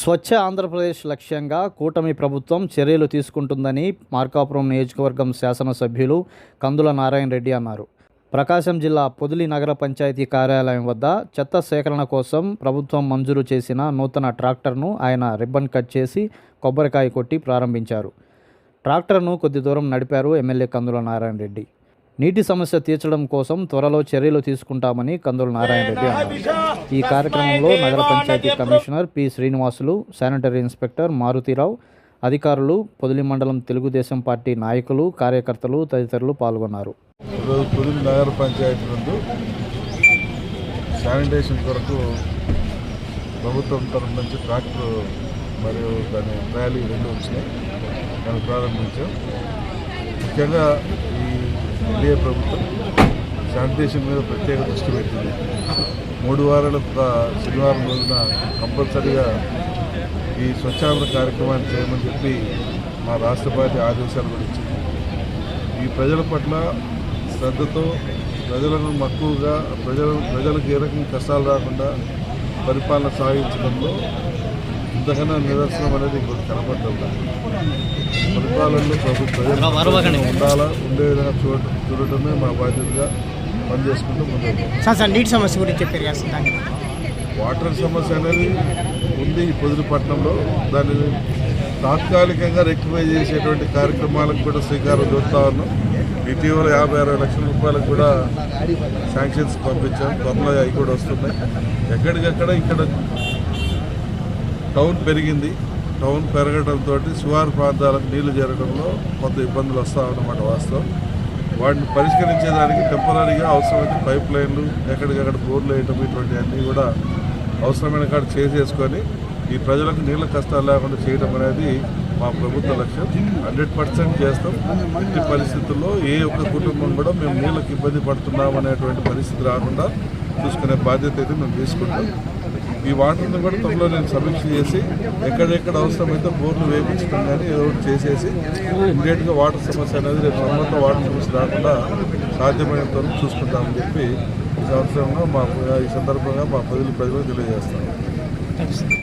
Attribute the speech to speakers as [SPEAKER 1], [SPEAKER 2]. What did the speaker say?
[SPEAKER 1] స్వచ్ఛ ఆంధ్రప్రదేశ్ లక్ష్యంగా కూటమి ప్రభుత్వం చర్యలు తీసుకుంటుందని మార్కాపురం నియోజకవర్గం శాసనసభ్యులు కందుల నారాయణ రెడ్డి అన్నారు. ప్రకాశం జిల్లా పొదిలి నగర పంచాయతీ కార్యాలయం వద్ద చెత్త సేకరణ కోసం ప్రభుత్వం మంజూరు చేసిన నూతన ట్రాక్టర్ను ఆయన రిబ్బన్ కట్ చేసి కొబ్బరికాయ కొట్టి ప్రారంభించారు. ట్రాక్టర్ను కొద్ది దూరం నడిపారు ఎమ్మెల్యే కందుల నారాయణ రెడ్డి. నీటి సమస్య తీర్చడం కోసం త్వరలో చర్యలు తీసుకుంటామని కందుల నారాయణ రెడ్డి అన్నారు. ఈ కార్యక్రమంలో నగర panchayat commissioner P Srinivasulu sanitary inspector Marutirao అధికారులు పొదిలి మండలం తెలుగుదేశం పార్టీ నాయకులు కార్యకర్తలు తదితరులు పాల్గొన్నారు.
[SPEAKER 2] పొదిలి నగర పంచాయతీ నందు శానిటేషన్ కొరకు ప్రభుత్వం తరఫు నుంచి ట్రాక్టర్ మరియు దాని ట్రాలీ రెండు వచ్చినాయి. దాన్ని ప్రారంభించాం. ముఖ్యంగా ఎన్డీఏ ప్రభుత్వం శానిటేషన్ మీద ప్రత్యేక దృష్టి పెట్టింది. మూడు వారాల శనివారం రోజున కంపల్సరీగా ఈ స్వచ్ఛాంధ్ర కార్యక్రమాన్ని చేయమని చెప్పి మా రాష్ట్ర పార్టీ ఆదేశాలు కూడా ఇచ్చింది. ఈ ప్రజల పట్ల శ్రద్ధతో ప్రజలను మక్కువగా ప్రజలను ప్రజలకు ఏ రకం కష్టాలు రాకుండా పరిపాలన సాగించడంలో ఇంతకన్నా నిదర్శనం అనేది ఇంకొకటి కనపడటం. పరిపాలనలో ప్రభు ప్రజలు ఉండాలా ఉండే విధంగా చూడ చూడటమే మా బాధ్యతగా పనిచేసుకుంటూ
[SPEAKER 3] సార్ నీటి సమస్య గురించి చెప్పారు కదా
[SPEAKER 2] వాటర్ సమస్య అనేది ఉంది ఈ పొదిలిపట్నంలో దాన్ని తాత్కాలికంగా రెక్టిఫై చేసేటువంటి కార్యక్రమాలకు కూడా శ్రీకారం చుడతా ఉన్నాం. ఇటీవల యాభై అరవై లక్షల రూపాయలకు కూడా శాంక్షన్స్ పంపించాం. త్వరలో అవి కూడా వస్తున్నాయి. ఎక్కడికక్కడ ఇక్కడ టౌన్ పెరిగింది. టౌన్ పెరగడంతో శివారు ప్రాంతాలకు నీళ్ళు చేరడంలో కొంత ఇబ్బందులు వస్తూ ఉన్నమాట వాస్తవం. వాటిని పరిష్కరించేదానికి టెంపరీగా అవసరమైన పైప్ లైన్లు ఎక్కడికక్కడ బోర్లు వేయటం ఇటువంటి అన్నీ కూడా అవసరమైన కాడ చేసేసుకొని ఈ ప్రజలకు నీళ్ళ కష్టాలు లేకుండా చేయడం అనేది మా ప్రభుత్వ లక్ష్యం. హండ్రెడ్ పర్సెంట్ చేస్తాం. ఇట్టి పరిస్థితుల్లో ఏ ఒక్క కుటుంబం కూడా మేము నీళ్ళకి ఇబ్బంది పడుతున్నాం అనేటువంటి పరిస్థితి రాకుండా చూసుకునే బాధ్యత అయితే మేము తీసుకుంటాం. ఈ వాటర్ని కూడా త్వరలో నేను సమీక్ష చేసి ఎక్కడెక్కడ అవసరమైతే బోర్లు వేయించడం కానీ ఏదో ఒకటి చేసేసి ఇమీడియట్గా వాటర్ సమస్య అనేది రేపు సంబంధం వాటర్ సమస్య రాకుండా సాధ్యమైనంత వరకు చూసుకుంటామని చెప్పి ఈ సంవత్సరంలో మా ఈ సందర్భంగా మా ప్రజలు ప్రజలకు తెలియజేస్తాను